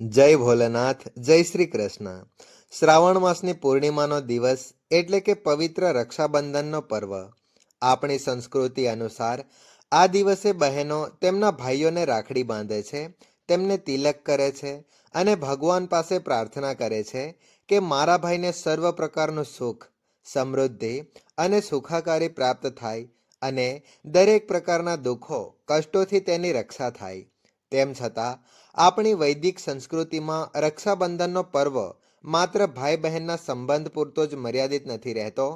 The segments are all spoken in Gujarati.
જય ભોલેનાથ, જય શ્રી કૃષ્ણ શ્રાવણ માસની પૂર્ણિમાનો દિવસ એટલે કે પવિત્ર રક્ષાબંધનનો પર્વ. આપણી સંસ્કૃતિ અનુસાર આ દિવસે બહેનો તેમના ભાઈઓને રાખડી બાંધે છે, તેમને તિલક કરે છે અને ભગવાન પાસે પ્રાર્થના કરે છે કે મારા ભાઈને સર્વ પ્રકારનું સુખ, સમૃદ્ધિ અને સુખાકારી પ્રાપ્ત થાય અને દરેક પ્રકારના દુઃખો, કષ્ટોથી તેની રક્ષા થાય. તેમ છતાં, આપણી વૈદિક સંસ્કૃતિમાં રક્ષાબંધનનો પર્વ માત્ર ભાઈ બહેનના સંબંધ પૂરતો જ મર્યાદિત નથી રહેતો,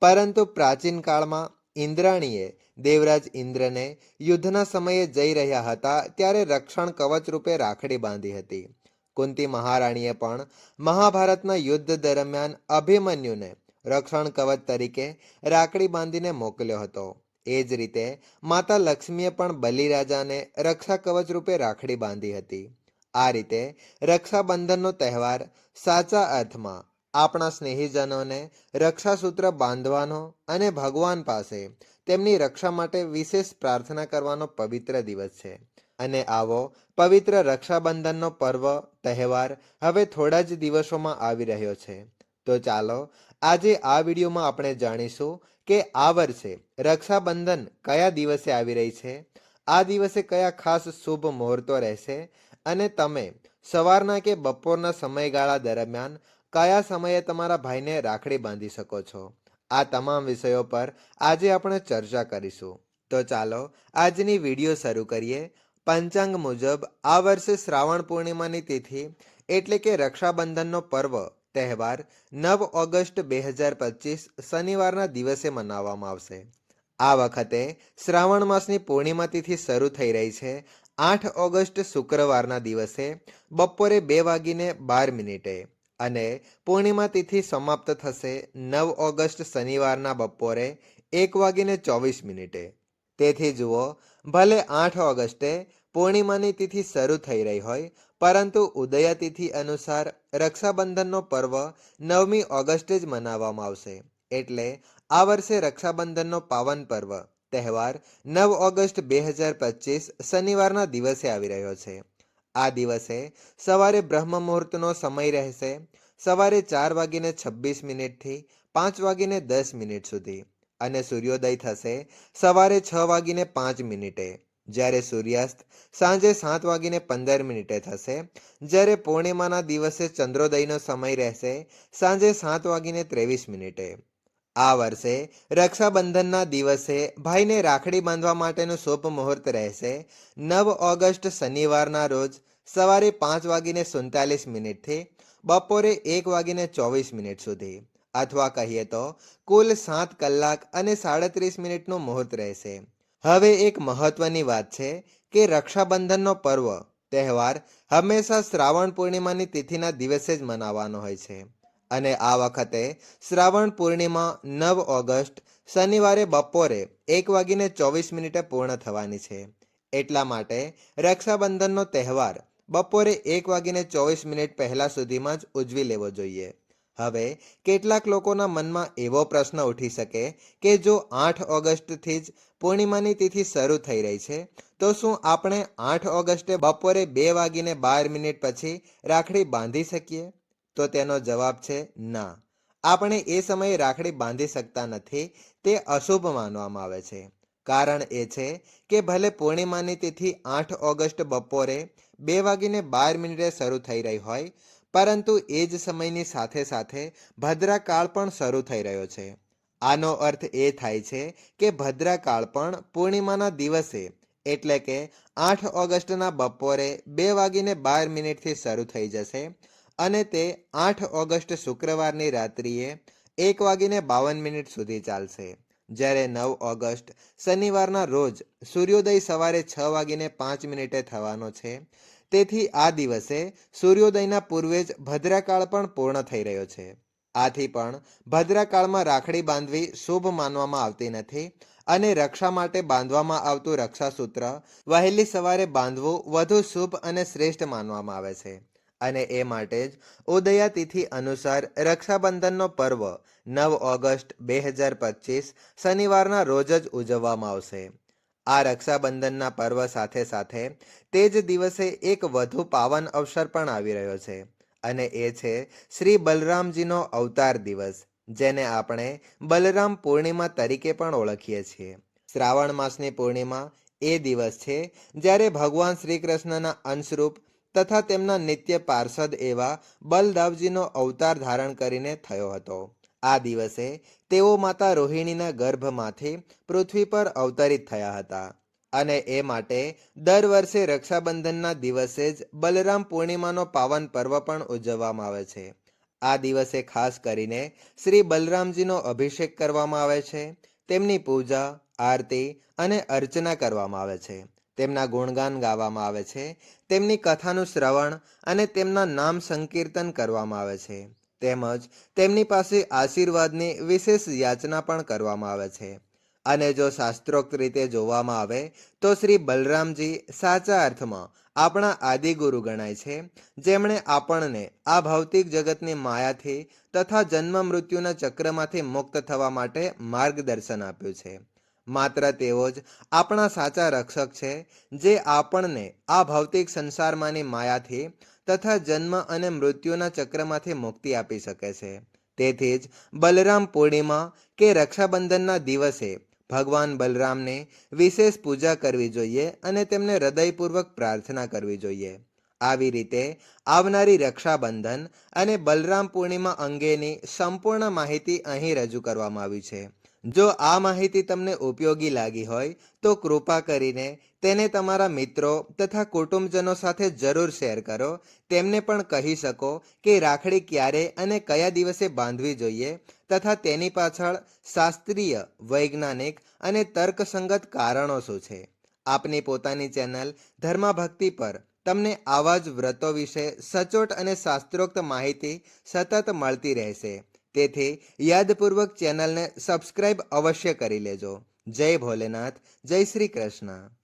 પરંતુ પ્રાચીન કાળમાં ઇન્દ્રાણીએ દેવરાજ ઇન્દ્રને યુદ્ધના સમયે જઈ રહ્યા હતા ત્યારે રક્ષણ કવચ રૂપે રાખડી બાંધી હતી. કુંતી મહારાણીએ પણ મહાભારતના યુદ્ધ દરમિયાન અભિમન્યુને રક્ષણ કવચ તરીકે રાખડી બાંધીને મોકલ્યો હતો. એ જ રીતે માતા લક્ષ્મીએ પણ બલિરાજાને રક્ષા કવચ રૂપે રાખડી બાંધી હતી. આ રીતે રક્ષાબંધનનો તહેવાર સાચા અર્થમાં આપણા સ્નેહીજનોને રક્ષાસૂત્ર બાંધવાનો અને ભગવાન પાસે તેમની રક્ષા માટે વિશેષ પ્રાર્થના કરવાનો પવિત્ર દિવસ છે. અને આવો પવિત્ર રક્ષાબંધનનો પર્વ તહેવાર હવે થોડા જ દિવસોમાં આવી રહ્યો છે. તો ચાલો આજે આ વિડીયોમાં આપણે જાણીશું કે આ વર્ષે રક્ષાબંધન કયા દિવસે આવી રહી છે, આ દિવસે કયા ખાસ શુભ મુહૂર્તો રહેશે અને તમે સવારના કે બપોરના સમયગાળા દરમિયાન કયા સમયે તમારા ભાઈને રાખડી બાંધી શકો છો. આ તમામ વિષયો પર આજે આપણે ચર્ચા કરીશું. તો ચાલો આજની વીડિયો શરૂ કરીએ. પંચાંગ મુજબ આ વર્ષે શ્રાવણ પૂર્ણિમાની તિથિ એટલે કે રક્ષાબંધનનો પર્વ તહેવાર નવ ઓગસ્ટ બે હજાર પચીસ શનિવારના દિવસે મનાવવામાં આવશે. આ વખતે શ્રાવણ માસની પૂર્ણિમા તિથિ શરૂ થઈ રહી છે. આઠ ઓગસ્ટ શુક્રવારના દિવસે બપોરે બે વાગીને બાર મિનિટે અને પૂર્ણિમા તિથિ સમાપ્ત થશે નવ ઓગસ્ટ શનિવારના બપોરે એક વાગીને ચોવીસ મિનિટે. તેથી જુઓ, ભલે આઠ ઓગસ્ટે પૂર્ણિમાની તિથિ શરૂ થઈ રહી હોય પરંતુ ઉદયાતિથિ અનુસાર રક્ષાબંધનનો પર્વ નવમી ઓગસ્ટે જ મનાવવામાં આવશે. એટલે આ વર્ષે રક્ષાબંધનનો પાવન પર્વ, તહેવાર નવ ઓગસ્ટ બે હજાર પચીસ શનિવારના દિવસે આવી રહ્યો છે. આ દિવસે સવારે બ્રહ્મ મુહૂર્તનો સમય રહેશે. સવારે ચાર વાગીને છવ્વીસ મિનિટથી પાંચ વાગીને દસ મિનિટ સુધી અને સૂર્યોદય થશે સવારે છ વાગીને પાંચ મિનિટે. જ્યારે સૂર્યાસ્ત સાંજે સાત વાગીને પંદર મિનિટે થશે, જ્યારે પૂર્ણિમાના દિવસે ચંદ્રોદયનો સમય રહેશે, સાંજે સાત વાગીને ત્રેવીસ મિનિટે. આ વર્ષે રક્ષાબંધનના દિવસે ભાઈને રાખડી બાંધવા માટેનું શુભ મુહૂર્ત રહેશે. નવ ઓગસ્ટ શનિવારના રોજ સવારે પાંચ વાગીને સુડતાલીસ મિનિટથી બપોરે એક વાગીને ચોવીસ મિનિટ સુધી. અથવા કહીએ તો, કુલ સાત કલાક અને સાડત્રીસ મિનિટનું મુહૂર્ત રહેશે. હવે એક મહત્વની વાત છે કે રક્ષાબંધનનો પર્વ, તહેવાર હંમેશા શ્રાવણ પૂર્ણિમાની તિથિના દિવસે જ મનાવવાનો હોય છે. અને આ વખતે શ્રાવણ પૂર્ણિમા નવ ઓગસ્ટ શનિવારે બપોરે એક વાગીને ચોવીસ મિનિટે પૂર્ણ થવાની છે. એટલા માટે રક્ષાબંધનનો તહેવાર બપોરે એક વાગીને ચોવીસ મિનિટ પહેલાં સુધીમાં જ ઉજવી લેવો જોઈએ. હવે, કેટલાક લોકોના મનમાં એવો પ્રશ્ન ઉઠી શકે કે જો આઠ ઓગસ્ટથી જ પૂર્ણિમાની તિથિ શરૂ થઈ રહી છે, તો શું આપણે આઠ ઓગસ્ટે બપોરે બે વાગીને બાર મિનિટ પછી રાખડી બાંધી શકીએ? તો તેનો જવાબ છે ના. આપણે એ સમયે રાખડી બાંધી શકતા નથી, તે અશુભ માનવામાં આવે છે. કારણ એ છે કે ભલે પૂર્ણિમાની તિથિ આઠ ઓગસ્ટ બપોરે બે વાગીને બાર મિનિટે શરૂ થઈ રહી હોય પરંતુ એ જ સમયની સાથે સાથે ભદ્રાકાળ પણ શરૂ થઈ રહ્યો છે. આનો અર્થ એ થાય છે કે ભદ્રાકાળ પણ પૂર્ણિમાના દિવસે, એટલે કે આઠ ઓગસ્ટના બપોરે બે વાગીને બાર મિનિટથી શરૂ થઈ જશે અને તે આઠ ઓગસ્ટ શુક્રવારની રાત્રિએ એક વાગીને બાવન મિનિટ સુધી ચાલશે. જ્યારે નવ ઓગસ્ટ, શનિવારના રોજ સૂર્યોદય સવારે છ વાગીને પાંચ મિનિટે થવાનો છે તેથી આ દિવસે સૂર્યોદયના પૂર્વે જ ભદ્રાકાળ પણ પૂર્ણ થઈ રહ્યો છે. આથી પણ ભદ્રાકાળમાં રાખડી બાંધવી શુભ માનવામાં આવતી નથી અને રક્ષા માટે બાંધવામાં આવતું રક્ષાસૂત્ર વહેલી સવારે બાંધવું વધુ શુભ અને શ્રેષ્ઠ માનવામાં આવે છે. અને એ માટે જ ઉદયા તિથિ અનુસાર રક્ષાબંધનનો પર્વ નવ ઓગસ્ટ બે હજાર પચીસ શનિવારના રોજ જ ઉજવવામાં આવશે. આ રક્ષાબંધનના પર્વ સાથે સાથે તે જ દિવસે એક વધુ પાવન અવસર પણ આવી રહ્યો છે અને એ છે શ્રી બલરામજીનો અવતાર દિવસ, જેને આપણે બલરામ પૂર્ણિમા તરીકે પણ ઓળખીએ છીએ. શ્રાવણ માસની પૂર્ણિમા એ દિવસ છે જ્યારે ભગવાન શ્રી કૃષ્ણના અંશરૂપ તથા તેમના નિત્ય પાર્ષદ એવા બલદાવજીનો અવતાર ધારણ કરીને થયો હતો. આ દિવસે તેઓ માતા રોહિણીના ગર્ભમાંથી પૃથ્વી પર અવતરિત થયા હતા અને એ માટે દર વર્ષે રક્ષાબંધનના દિવસે જ બલરામ પૂર્ણિમાનો પાવન પર્વ પણ ઉજવવામાં આવે છે. આ દિવસે ખાસ કરીને શ્રી બલરામજીનો અભિષેક કરવામાં આવે છે, તેમની પૂજા, આરતી અને અર્ચના કરવામાં આવે છે. તેમના ગુણગાન ગાવામાં આવે છે, તેમની કથાનું શ્રવણ અને તેમના નામ સંકીર્તન કરવામાં આવે છે. તેમજ તેમની પાસે આશીર્વાદની વિશેષ યાચના પણ કરવામાં આવે છે. અને જો શાસ્ત્રોક્ત રીતે જોવામાં આવે, તો શ્રી બલરામજી સાચા અર્થમાં આપણા આદિગુરુ ગણાય છે. જેમણે આપણને આ ભૌતિક જગતની માયાથી તથા જન્મ મૃત્યુના ચક્રમાંથી મુક્ત થવા માટે માર્ગદર્શન આપ્યું છે. માત્ર તેઓ જ આપણા સાચા રક્ષક છે, જે આપણને આ ભૌતિક સંસારમાંની માયાથી તથા જન્મ અને મૃત્યુના ચક્રમાંથી મુક્તિ આપી શકે છે. તેથી જ બલરામ પૂર્ણિમા કે રક્ષાબંધનના દિવસે ભગવાન બલરામને વિશેષ પૂજા કરવી જોઈએ અને તેમને હૃદયપૂર્વક પ્રાર્થના કરવી જોઈએ. આવી રીતે આવનારી રક્ષાબંધન અને બલરામ પૂર્ણિમા અંગેની સંપૂર્ણ માહિતી અહીં રજૂ કરવામાં આવી છે. જો આ માહિતી તમને ઉપયોગી લાગી હોય, તો કૃપા કરીને તેને તમારા મિત્રો તથા કુટુંબજનો સાથે જરૂર શેર કરો. તેમને પણ કહી શકો કે રાખડી ક્યારે અને કયા દિવસે બાંધવી જોઈએ તથા તેની પાછળ શાસ્ત્રીય, વૈજ્ઞાનિક અને તર્કસંગત કારણો શું છે. આપની પોતાની ચેનલ ધર્માભક્તિ પર તમને આવા જ વ્રતો વિશે સચોટ અને શાસ્ત્રોક્ત માહિતી સતત મળતી રહેશે. તેથી યાદપૂર્વક ચેનલને સબસ્ક્રાઇબ અવશ્ય કરી લેજો. જય ભોલેનાથ જય શ્રી કૃષ્ણ.